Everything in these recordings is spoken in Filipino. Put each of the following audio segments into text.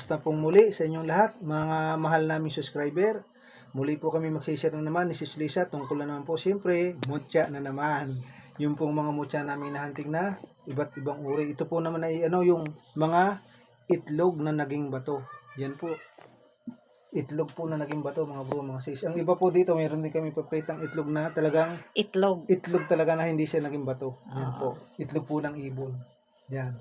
Kumusta pong muli sa inyong lahat, mga mahal naming subscriber? Muli po kami mag-share na naman ni Sis Lisa tungkol na naman po siyempre, mutya na naman. Yung pong mga mutya namin nahanting na iba't ibang uri. Ito po naman ay ano yung mga itlog na naging bato. Yan po. Itlog po na naging bato mga bro, mga sis. Ang iba po dito, mayroon din kami papitang itlog na talagang Itlog. itlog talaga na hindi siya naging bato. Yan Ah. po. Itlog po ng ibon. Yan.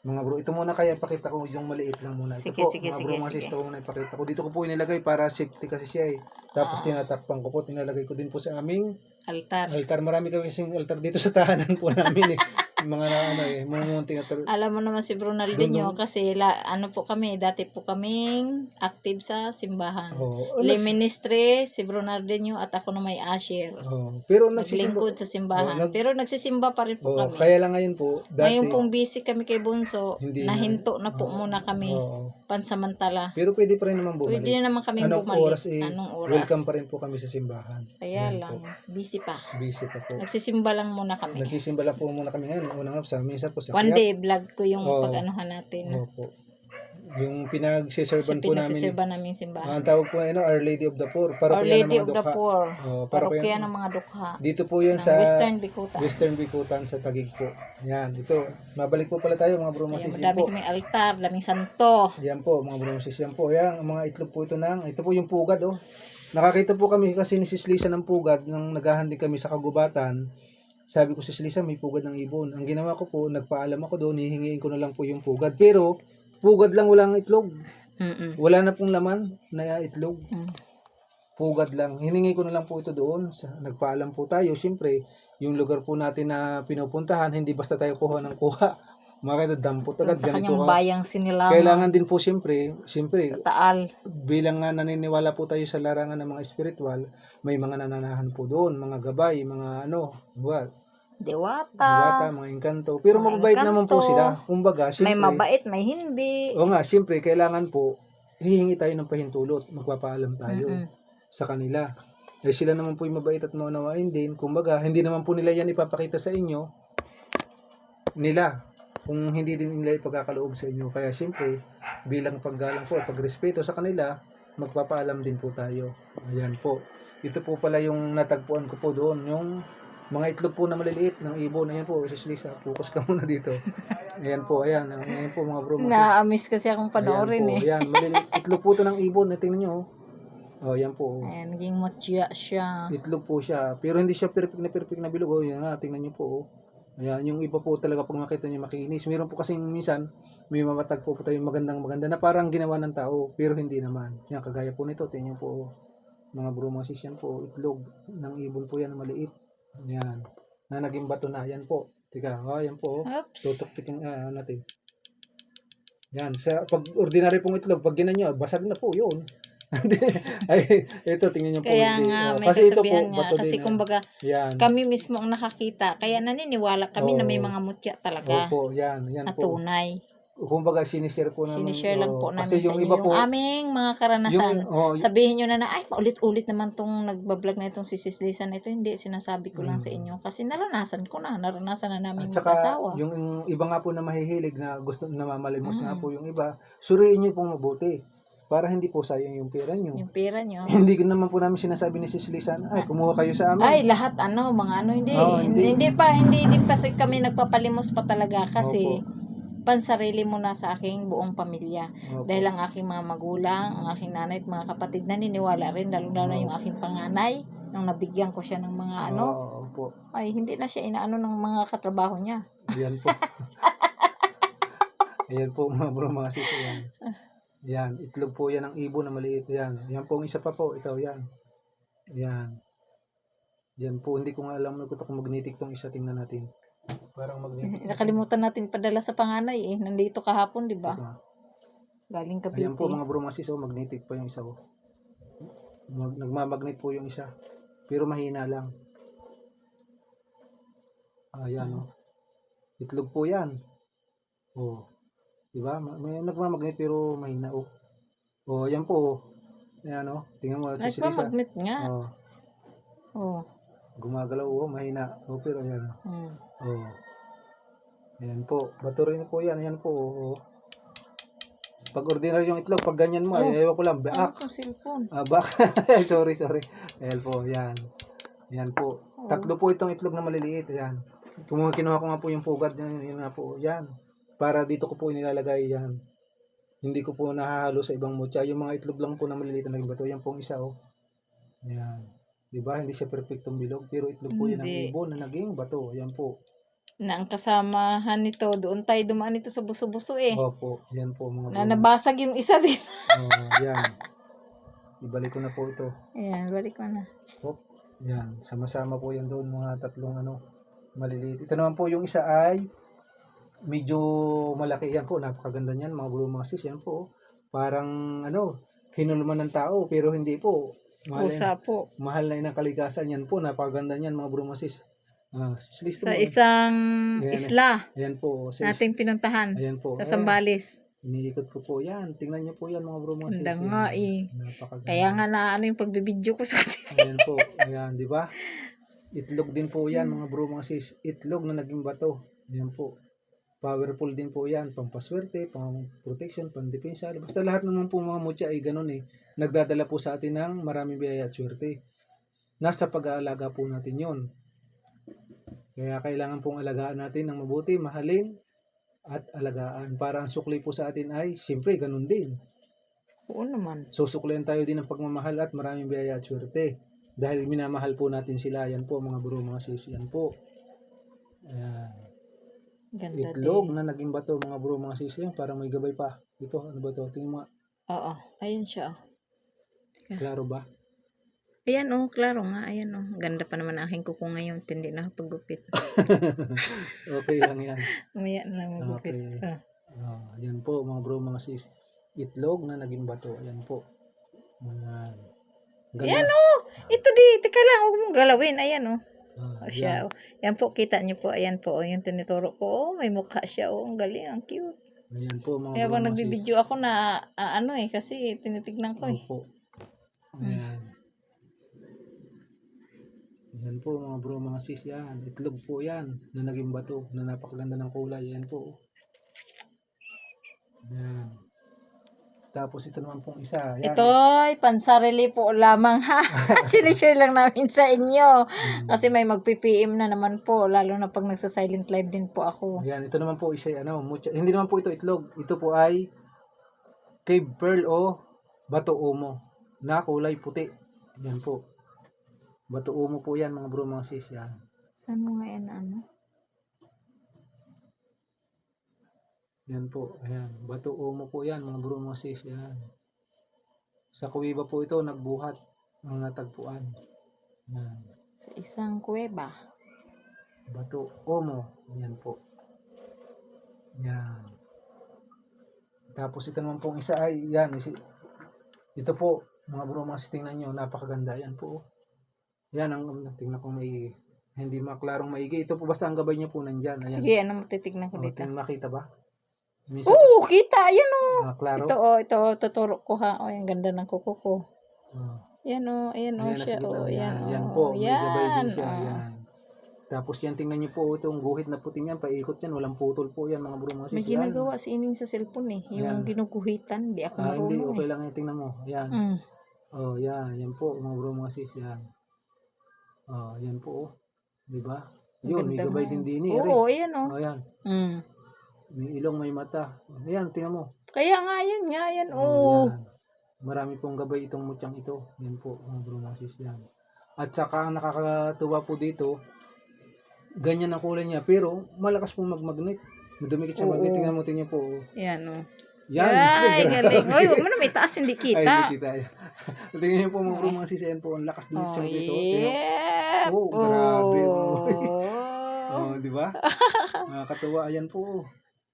Mga bro, ito muna kaya pakita ko yung maliit lang muna. Ito Sige, po, sige, mga sige, bro, mga sige. sis, ito muna ipakita ko. Dito ko po inilagay para safety kasi siya eh. Tapos Ah. tinatakpan ko po, tinalagay ko din po sa aming Altar. altar. Marami kami kasing altar dito sa tahanan po namin eh. Mga na, ano eh, mga munting altar. Alam mo naman si Bronaldinho kasi la, ano po kami, dati po kaming active sa simbahan. Oh, Le ministry, si Bronaldinho at ako na may asher. oh, pero nagsisimba. Sa simbahan. Oh, nag- Pero nagsisimba pa rin po Oh, kami. kaya lang ngayon po, dati. Ngayon pong busy kami kay Bunso, Hindi na- nahinto na po Oo. muna kami Oo. Pansamantala. pero pwede pa rin naman bumalik. Pwede na naman kami Anong bumalik. oras eh, Anong oras? welcome pa rin po kami sa simbahan. Kaya lang, po. busy pa. Busy pa po. Nagsisimba lang muna kami. Nagsisimba lang po muna kami ngayon. Unang sa minsan po sa One Kiyap. day, vlog ko yung Oo. pag-anuhan natin. Opo. Yung Sa pinagsiservan po namin. pinagsisilba naming simbahan. Ang tawag po ano, Our Lady of the Poor. Para Our Lady of the. Poor. Oh, para po Parokya yan. ng mga dukha. Dito po ng sa Western Bikutan. Western Bikutan sa Tagig po. Yan, ito. Mabalik po pala tayo mga bro Ayan, po. kaming altar, daming santo. Yan po mga bro masis. Yan po. Yan, ang mga itlog po ito ng, ito po yung pugad oh. Nakakita po kami kasi ni Sis Lisa ng pugad nang naghahandi kami sa kagubatan. Sabi ko, Sis Lisa, may pugad ng ibon. Ang ginawa ko po, nagpaalam ako doon, hihingiin ko na lang po yung pugad. Pero, pugad lang, walang itlog. Mm-mm. Wala na pong laman na itlog. Mm. Pugad lang. Hiningi ko na lang po ito doon. Nagpaalam po tayo. Siyempre, yung lugar po natin na pinupuntahan, hindi basta tayo kuha ng kuha. Mga dampot agad. Sa kanyang ka. bayang sinilangan. Kailangan din po siyempre, siyempre, Sa taal. bilang nga naniniwala po tayo sa larangan ng mga spiritual, may mga nananahan po doon, mga gabay, mga ano, what, Diwata. bata, mga engkanto. Pero Mga mababait naman po engkanto. sila. Kumbaga, May siyempre, mabait, may hindi. o nga, siyempre, kailangan po, hihingi tayo ng pahintulot, magpapaalam tayo Mm-mm. sa kanila. Eh sila naman po yung mabait at maunawain din. Kumbaga, hindi naman po nila yan ipapakita sa inyo nila kung hindi din nila ipagkakaloob sa inyo. Kaya siyempre, bilang paggalang po at pagrespeto sa kanila, magpapaalam din po tayo. Ayan po. Ito po pala yung natagpuan ko po doon, yung mga itlog po na maliliit ng ibon. Ayan po, Sis Lisa, focus ka muna dito. Ayan po, ayan. Ayan po mga bro. mga Na-miss kasi akong panoorin ayan po, eh. Ayan, maliliit. Itlog po to ng ibon. Tingnan nyo. Oh, ayan po. oh. Ayan, naging mutya siya. Itlog po siya. Pero hindi siya perfect na perfect na bilog. Oh, yan nga, tingnan niyo po. Oh. Ayan, yung iba po talaga pag makita niyo makinis. Meron po kasing minsan, may mamatag po po tayo magandang maganda na parang ginawa ng tao, pero hindi naman. Yan, kagaya po nito, tingnan po. oh. Mga bromosis yan po, itlog ng ibon po yan maliit. Yan. Na naging bato na. Yan po. Tika, oh, yan po. Oh. Oops. Tutok-tikin ah, natin. Yan, sa pag ordinary pong itlog, pag ginanyo, basag na po 'yun. Ay, ito tingnan niyo po. Kaya hindi. nga, Oh, may kasi ito po, nga. bato Kasi din. kumbaga, yan. kami mismo ang nakakita. Kaya naniniwala kami na may mga mutya talaga. Opo, yan, yan Na po. tunay. Kumbaga, sinishare po namin. Sinishare lang oh, po namin kasi sa yung inyo iba yung po, aming mga karanasan. yung, oh, Sabihin nyo na na, ay, paulit-ulit naman tong nagbablog na itong si Sis Lisa na ito. Hindi, sinasabi ko lang sa Mm. inyo. Kasi naranasan ko na, naranasan na namin at saka, mag-asawa. yung iba nga po na mahihilig na gusto na mamalimos nga Mm. po yung iba, suriin niyo pong mabuti para hindi po sayang yung pera niyo. Yung pera nyo. hindi ko naman po namin sinasabi ni Sis Lisan, ay, kumuha kayo sa amin. Ay, lahat ano, mga ano, hindi. Oo, hindi. hindi. pa, hindi din pa kami nagpapalimos pa talaga kasi Opo. Pansarili mo na sa aking buong pamilya. Opo. Dahil ang aking mga magulang, ang aking nanay at mga kapatid naniniwala rin, lalo-lalo na yung aking panganay, nung nabigyan ko siya ng mga ano, Oo, ay hindi na siya inaano ng mga katrabaho niya. Yan po. Ayan po mga bro, mga sis. Yan. Yan. Itlog po yan ng ibon na maliit. Yan. Yan po ang isa pa po. Ito, yan. Yan. Yan po. Hindi ko nga alam na kung magnetic tong isa. Tingnan natin. Parang magnetic. Nakalimutan natin ipadala sa panganay eh. Nandito kahapon, di ba? Ito. Galing Ayan po Cavite. mga bro, mga sis. Oh, magnetic pa yung isa. Oh. Mag- nagmamagnet po yung isa. Pero mahina lang. Ayan oh. Itlog po yan. Oh. Diba? Ma- May nagmamagnet pero mahina oh. Oh, yan po oh. Ayan oh. Tingnan mo. Nagpamagnet nga. Oh, Oh. Gumagalaw oh, mahina. Oh, pero ayan oh. Hmm. Oh. Ayan po. Bato rin po yan. Ayan po. Oh. Pag ordinary yung itlog, pag ganyan mo, ay ewan ko lang, Ano baak. itong cellphone? Ah, baak. sorry, sorry. Ayan po, yan. Yan po. Tatlo po itong itlog na maliliit. Ayan. Kumuha, kinuha ko nga po yung pugad. Yan, yan nga po. Yan. Para dito ko po inilalagay yan. Hindi ko po nahahalo sa ibang mutya. Yung mga itlog lang po na maliliit na naging bato. Yan pong isa, oh. Ayan. Di ba? Hindi siya perfectong bilog. Pero itlog po yan ang Hindi. ibon na naging bato. Ayan po. Na ang kasamahan nito, doon tayo dumaan nito sa buso-buso eh. Opo. Yan po mga Na nabasag yung isa din. Oh, yan. Ibalik ko na po ito. Ayan, balik ko na. Hop. Yan. Sama-sama po yan doon mga tatlong ano maliliit. Ito naman po yung isa ay medyo malaki yan po. Napakaganda niyan mga bro mga sis. Yan po. Parang ano hinulman ng tao pero hindi po. Mahal, Pusa po. mahal na inang kalikasan yan po. Napakaganda niyan mga bro mga sis. Ah, Sa mo. isang Ayan, isla Ayan po. Sis. nating pinuntahan. Ayan po. Sa Ayan. Sambales. Iniikot ko po yan. Tingnan niyo po yan mga bro mga sis. Ganda nga Yan. eh. Napakaganda. Kaya nga na ano yung pagbibidyo ko sa atin. Ayan po. Ayan, di ba? Itlog din po yan, mga bro, mga sis. Itlog na naging bato. Ayan po. Powerful din po yan. Pampaswerte, pang protection, pandepensa. Basta lahat naman po mga mutya ay ganun eh. Nagdadala po sa atin ng maraming biyaya at swerte. Nasa pag-aalaga po natin yon. Kaya kailangan pong alagaan natin ng mabuti, mahalin, at alagaan. Para ang sukli po sa atin ay, siyempre, ganun din Oo naman. susuklian tayo din ng pagmamahal at maraming biyaya at swerte. Dahil minamahal po natin sila. Yan po mga bro, mga sis. Yan po. Ayan. Ganda Itlog din. na naging bato mga bro, mga sis. Yan, parang may gabay pa. Ito, ano ba to? Tingnan mo. Oo. Ayan siya. Oh. klaro ba? Ayan oh, klaro nga. Ayan oh. Ganda pa naman ang aking kuko ngayon. Tindi na paggupit. okay lang yan. Umaya na lang magupit. Okay. Ah. Ah, yan po mga bro, mga sis. Itlog na naging bato. Yan po. Ayan. Ganda. Yan oh! Ito di. Teka lang. Huwag mong galawin. Ayan oh. Ah, Oh, siya. Oh. Yan po. Kita niyo po. Ayan po. Oh, yung tinuturo ko. Oh, may mukha siya. Oh, ang galing. Ang cute. Ayan po mga Kaya pag mga nagbibideo ako na ah, ano eh. Kasi tinitignan ko eh. Opo. Ayan. Yan po mga bro, mga sis yan. Itlog po yan na naging bato na napakaganda ng kulay. Yan po. Yan. Tapos ito naman pong isa. Yan. Ito'y pansarili po lamang ha. Sinishare lang namin sa inyo. Mm. Kasi may magpi-PM na naman po. Lalo na pag nagsa-silent live din po ako. Yan. Ito naman po isa, ano, mucha, hindi naman po ito itlog. Ito po ay cave pearl o bato umo na kulay puti. Yan po. Bato umo po yan mga bro, mga sis. Yan. Saan mo nga yan ano? Yan po, ayan. Bato umo po yan, mga bro, mga sis, yan. Sa kuwiba po ito, nagbuhat ng natagpuan. Yan. Sa isang kuweba. Bato umo, yan po. Yan. Tapos ito naman pong isa ay, yan, isi, ito po, mga bro, mga sis, tingnan nyo, napakaganda, yan po. Yan, ang tingnan ko may, hindi maklarong maigi. Ito po, basta ang gabay niya po nandyan. Ayan. Sige, ano mo titignan ko O, dito? tingnan, makita ba? Minsan, Oo, kita. Ayan o. ah, klaro. Ito oh, ito tuturo ko ha. O, yung ganda ng kuko ko. Ah. Yan o, ayan o nasa siya. O, Yan, yan yan o. po. May gabay din Yan. siya. o. Yan. Tapos yan, tingnan niyo po itong guhit na puting yan. Paikot yan. Walang putol po yan, mga bro, mga May. Yan. ginagawa si Ining sa cellphone eh. Yung Ayan. ginuguhitan. Di ako Ah, hindi. marunong Okay eh. lang yan. Tingnan mo. Yan. Mm. Oh, yan. Yan po, mga bro, mga sis. Yan. Oh, yan po. Oh. Di ba? Yun, may gabay din din eh. Oo, ayan o. Oh, yan. Mm. May ilong, may mata. Ayan, tingnan mo. Kaya nga yan nga yan. Oh, Oo. yan. Marami pong gabay itong mutyang ito. Yan po, mga bro, mga sis. Yan. At saka, ang nakakatuwa po dito, ganyan ang kulay niya. Pero, malakas pong magmagnet. Madumikit siya Oo. magnet. Tingnan mo, tingnan po. oh. Yan o. Yan. Ay, Grabe. galing. Oy, wag mo na may taas, hindi Ay, kita. hindi kita. Tingnan niyo po mga bro, mga sis. Yan po, ang lakas dumikit siya Oh, magnet. oh. Tingnan mo. Oh, grabe, oh. Oh. Oh, di ba? Nakakatuwa. Ayan po. oh.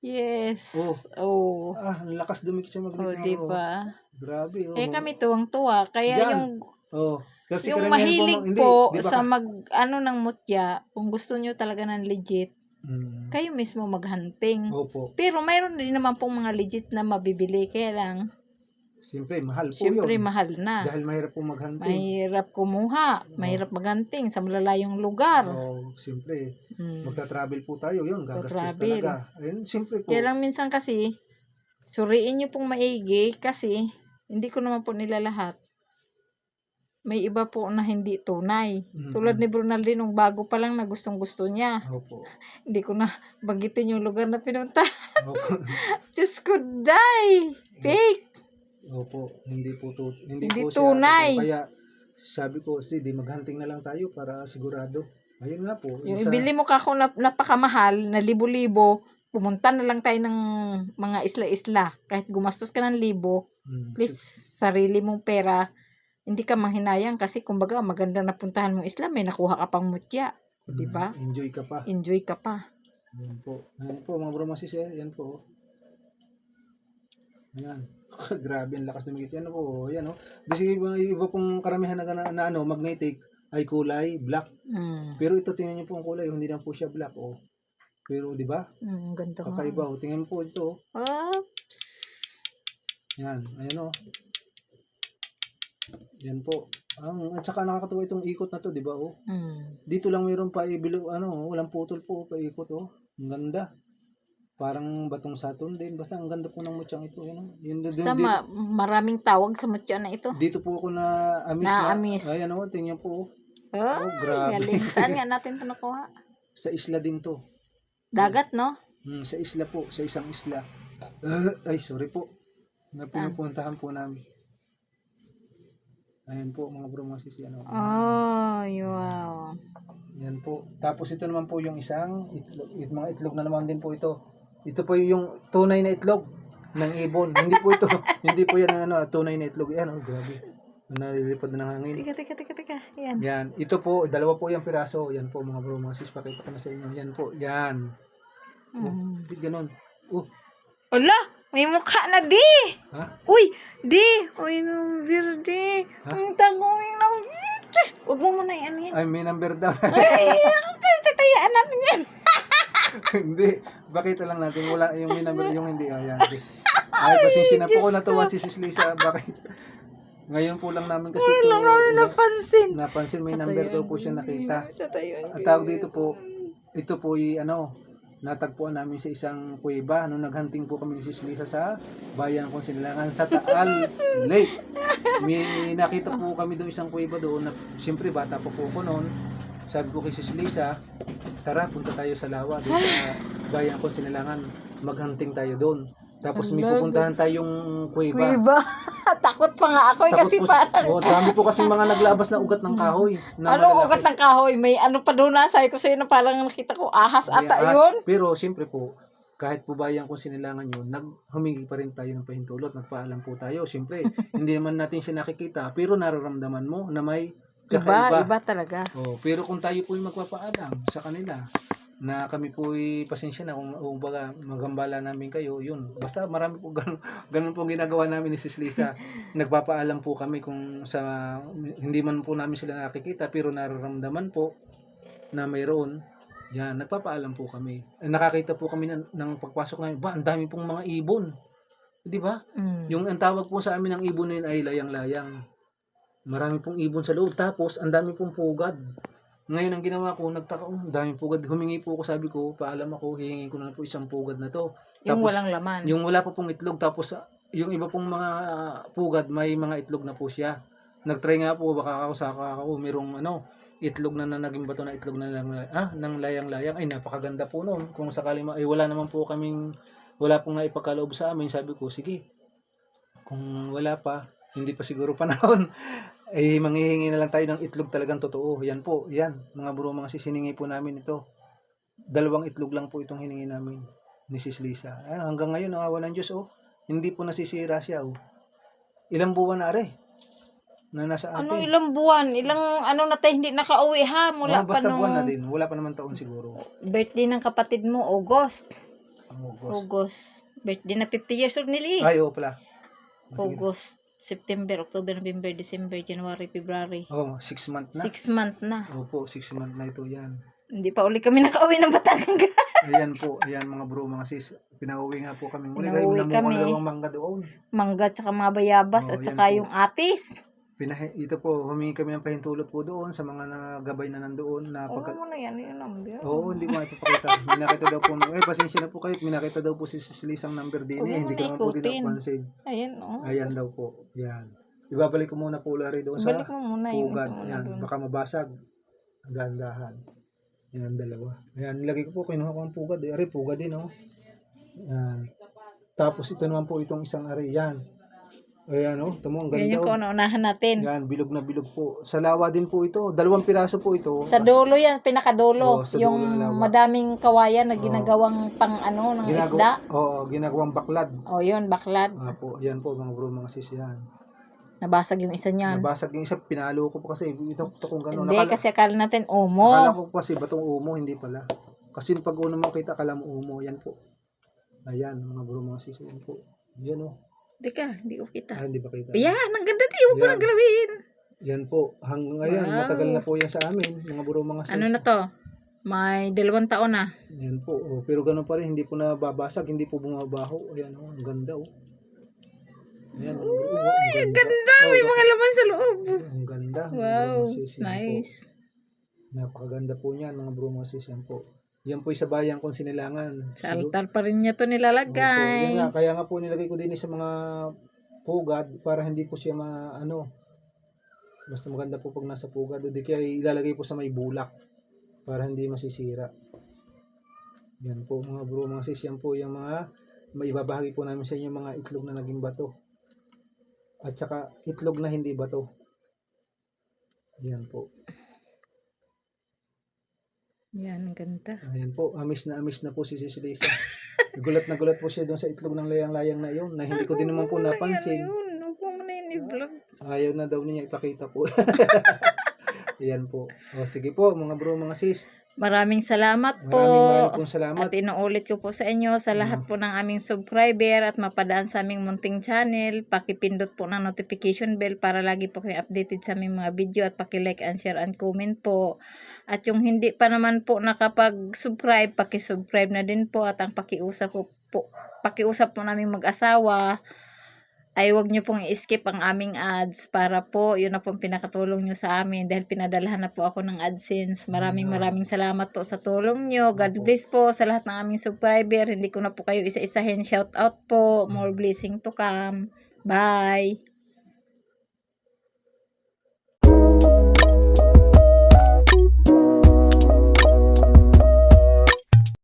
Yes. Oh. Oh. Ah, ang lakas dumikit siya magnet. Oh, di bro. ba? Grabe. Oh. Eh kami tuwang-tuwa. Kaya Yan. yung Oh. Kasi yung mahilig mga- hindi, po di ba sa ka- mag ano ng mutya, kung gusto nyo talaga ng legit, Mm. kayo mismo maghunting. Opo. Pero mayroon din naman pong mga legit na mabibili. Kaya lang, Siyempre, mahal po syempre yun. mahal na. Dahil mahirap po maghunting. Mahirap kumuha. Mahirap maghunting sa malalayong lugar. Oh, siyempre, Mm. magta-travel po tayo, yun, gagastos Magta-travel. talaga. Ayun, siyempre po. Kaya lang minsan kasi, Suriin niyo pong maigi kasi hindi ko naman po nila lahat. May iba po na hindi tunay. Mm. Tulad ni Brunaldi nung bago pa lang na gustong gusto niya. Opo. Hindi ko na bagitin yung lugar na pinunta. Opo. Diyos ko, die! Fake! Opo. Hindi po to, hindi, Hindi po siya- tunay. Kaya sabi ko, si di maghunting na lang tayo para sigurado. Ayun nga po. Yung isa- ibili mo ka kung nap- napakamahal na libo-libo, pumunta na lang tayo ng mga isla-isla. Kahit gumastos ka ng libo, Mm, please, sarili mong pera, hindi ka manghinayang kasi kumbaga maganda na puntahan mong isla, may nakuha ka pang mutya. mm, di ba? Enjoy ka pa. Enjoy ka pa. Ayan po. Ayan po, mga bro masis eh. Ayan po. Ayan. Grabe, ang lakas ng magit. Yan po. Ayan o. Kasi iba, iba pong karamihan na, na, na ano, magnetic ay kulay black. Mm. Pero ito, tingnan niyo po ang kulay. Hindi lang po siya black. Oh. Pero, di ba? Mm, ganda nga. Kakaiba. Oh. Tingnan po ito. oh. Oops. Yan. Ayan o. Yan po. Ang, at saka nakakatuwa itong ikot na to, di ba? Oh. Mm. Dito lang mayroon pa ibilo, ano, walang putol po, paikot oh. Ang ganda. Parang batong Saturn din. Basta ang ganda po ng mutyang ito. Yun, oh. Yun, Basta ma- maraming tawag sa mutya na ito. dito po ako na amis. Na-amis. Na, ayan tingnan po. oh. Oh, Oh, grabe. galing. Saan nga natin ito nakuha? Sa isla din to. Dagat, no? Hmm, sa isla po, sa isang isla. Ah, ay, sorry po. Na Saan? pinupuntahan po namin. Ayan po, mga bro, mga sisi. Ano, Oh, wow. Yan po. Tapos ito naman po yung isang itlog, it, mga itlog na naman din po ito. Ito po yung tunay na itlog ng ibon. hindi po ito, hindi po yan ang ano, tunay na itlog. Yan, oh, grabe. Nalilipad na ng hangin. Teka, teka, teka, teka. Yan. Yan. Ito po, dalawa po yung piraso. Yan po mga bro, mga sis, pakita ko na sa inyo. Yan po, yan. Oh, Mm. ganun. Oh, Ala, may mukha na di. ha? Uy, di. Uy, no, verde. Ha? Ang tagawin na. Huwag mo muna yan yan. Ay, may number daw. Ay, tatayaan natin yan. hindi. Bakit lang natin. Wala yung may number, yung hindi. Oh, yan. Ay, pasensya na po ko natuwa si Sis Lisa. Bakit? Ngayon po lang namin kasi ito. lang namin napansin. napansin may number daw po siya nakita. Ang tawag dito po, ito po ay ano, natagpuan namin sa isang kuweba nung naghunting po kami ni Sis Lisa sa bayan kung sinilangan sa Taal Lake. May nakita po kami doon isang kuweba doon na siyempre bata pa po ko noon. Sabi ko kay Sis Lisa, tara punta tayo sa lawa doon sa bayan kung sinilangan. Maghunting tayo doon. Tapos may pupuntahan tayong kuweba. Kuiba. Takot pa nga ako eh, Tapos kasi po, parang oh, dami po kasi mga naglabas na ugat ng kahoy. Na ano malalaki. ugat ng kahoy? May ano pa doon na? Sabi ko sa'yo na parang nakita ko ahas May ata ahas. yun. Pero siyempre po, kahit po bayan kung sinilangan yun, nag, humingi pa rin tayo ng pahintulot, nagpaalam po tayo. Siyempre, hindi naman natin siya nakikita, pero nararamdaman mo na may Iba, kakaiba. iba talaga. Oh, pero kung tayo po yung magpapaalam sa kanila, na kami po pasensya na kung o baga magambala namin kayo, yun. Basta marami po ganun, ganun po ginagawa namin ni Sis Lisa. Nagpapaalam po kami kung sa hindi man po namin sila nakikita pero nararamdaman po na mayroon. Yan, nagpapaalam po kami. Eh, nakakita po kami ng, ng pagpasok namin, ba, ang dami pong mga ibon. Di ba? Mm. Yung ang tawag po sa amin ng ibon na yun ay layang-layang. Marami pong ibon sa loob. Tapos, ang dami pong pugad. Ngayon, ang ginawa ko, nagtaka, oh, ang daming pugad. Humingi po ako, sabi ko, paalam ako, hihingi ko na po isang pugad na to. yung Tapos, walang laman. Yung wala pa pong itlog, tapos ah, yung iba pong mga ah, pugad, may mga itlog na po siya. Nagtry nga po, baka ako sa ako, merong ano, itlog na, na naging bato na itlog na lang, ah, ng layang-layang. Ay, napakaganda po noon. Kung sakali, ma- ay wala naman po kaming, wala pong naipagkaloob sa amin. Sabi ko, sige, kung wala pa, hindi pa siguro panahon, ay manghihingi na lang tayo ng itlog talagang totoo. Yan po, yan. Mga bro, mga sisiningi po namin ito. Dalawang itlog lang po itong hiningi namin ni Sis Lisa. Ah, hanggang ngayon, ang awa ng Diyos, oh. Hindi po nasisira siya, oh. Ilang buwan na are na nasa atin. Ano ilang buwan? Ilang ano na tayo hindi nakauwi ha? Mula Ah, pa basta nung buwan na din. Wala pa naman taon siguro. birthday ng kapatid mo, August. Ang August. August. Birthday na 50 years old nili. Ay, oo pala. August, September, October, November, December, January, February. Oh, six month na. Six month na. Opo, six month na ito yan. Hindi pa uli kami nakauwi ng Batangas. Ayan po, ayan mga bro, mga sis. Pinauwi nga po kami. Muli Pinauwi kami. mangga doon. Mangga tsaka mga bayabas Oh, at yan saka po. yung atis. Pinahi, ito po, humingi kami ng pahintulot po doon sa mga nagabay na nandoon na Oo pagka... mo na yan, yun ang biyo. Oo, hindi nga ipapakita. May nakita daw po, eh, pasensya na po kayo, may nakita daw po si Silisang number din eh, mo hindi ko na po din napansin. Ayan, oh. Ayan daw po, yan. Ibabalik ko muna po Larry doon sa Balik mo muna yung pugad. isa mo Ayan, doon. baka mabasag. Ang dahan-dahan. Yan, dalawa. Ayan, nilagay ko po, kinuha ko ang pugad. Eh, ari, pugad din, oh. Yan. Tapos ito naman po itong isang ari. Yan. Ayan, oh. Ito mo, ang Yan ganda, yung oh. kauna-unahan natin. Yan, bilog na bilog po. Sa lawa din po ito. Dalawang piraso po ito. Sa dulo yan, pinakadulo. Oo, sa yung dulo madaming kawayan na Oo. ginagawang pang ano, ng Ginagawa- isda. Oo, ginagawang baklad. O yun, baklad. Ah, po, yan po mga bro, mga sis yan. Nabasag yung isa niyan. Nabasag yung isa, pinalo ko po kasi ito, ito kung gano'n. Hindi, kasi akala natin Akala umo. ko kasi batong umo, hindi pala. Kasi pag una mo kita, akala mo umo, yan po. Ayan, mga bro, mga sis, yan po. Yan o. Hindi ka, hindi ko kita. Ah, hindi ba kita? Yan, ang ganda di. Huwag mo Yan. nang galawin. Yan po. Hanggang ngayon, Wow. matagal na po yan sa amin, mga bro, mga sis. Ano na to? May dalawang taon na. Yan po. Oh, pero ganun pa rin, hindi po nababasag, hindi po bumabaho. Ayan o, ang ganda o. Ayan, oh, ang ganda. Ganda, may mga laman sa loob. Ang ganda. mga bro, Wow, mga sis, yan po. nice. Napakaganda po niyan, mga bro, mga sis, yan po. Yan po sa bayan kong sinilangan. Sa altar pa rin niya to Opo, nilalagay. nga, kaya nga po nilagay ko din sa mga pugad para hindi po siya ma ano basta maganda po pag nasa pugad. O di kaya ilalagay po sa may bulak para hindi masisira. Yan po mga bro mga sis yan po yung mga may ibabahagi po namin sa inyo mga itlog na naging bato. At saka itlog na hindi bato. Yan po Yan, ang ganda. Ayan po, amis na amis na po si Sis Lisa. gulat na gulat po siya doon sa itlog ng layang-layang na yun na hindi ko din naman po napansin. Ano? Huwag mo na yun i-vlog. Ayaw na daw niya ipakita po. Yan po. O sige po, mga bro, mga sis. Maraming salamat po. Maraming maraming salamat. At inuulit ko po sa inyo sa lahat po ng aming subscriber at mapadaan sa aming munting channel. Pakipindot po ng notification bell para lagi po kayo updated sa aming mga video at paki-like and share and comment po. At yung hindi pa naman po nakapag-subscribe, paki-subscribe na din po at ang pakiusap po, po pakiusap po namin mag-asawa ay wag nyo pong i-skip ang aming ads para po yun na pong pinakatulong nyo sa amin dahil pinadalahan na po ako ng AdSense. Maraming Yeah. maraming salamat po sa tulong nyo. God bless po sa lahat ng aming subscriber. Hindi ko na po kayo isa-isahin. Shout out po. More Mm. blessing to come. Bye.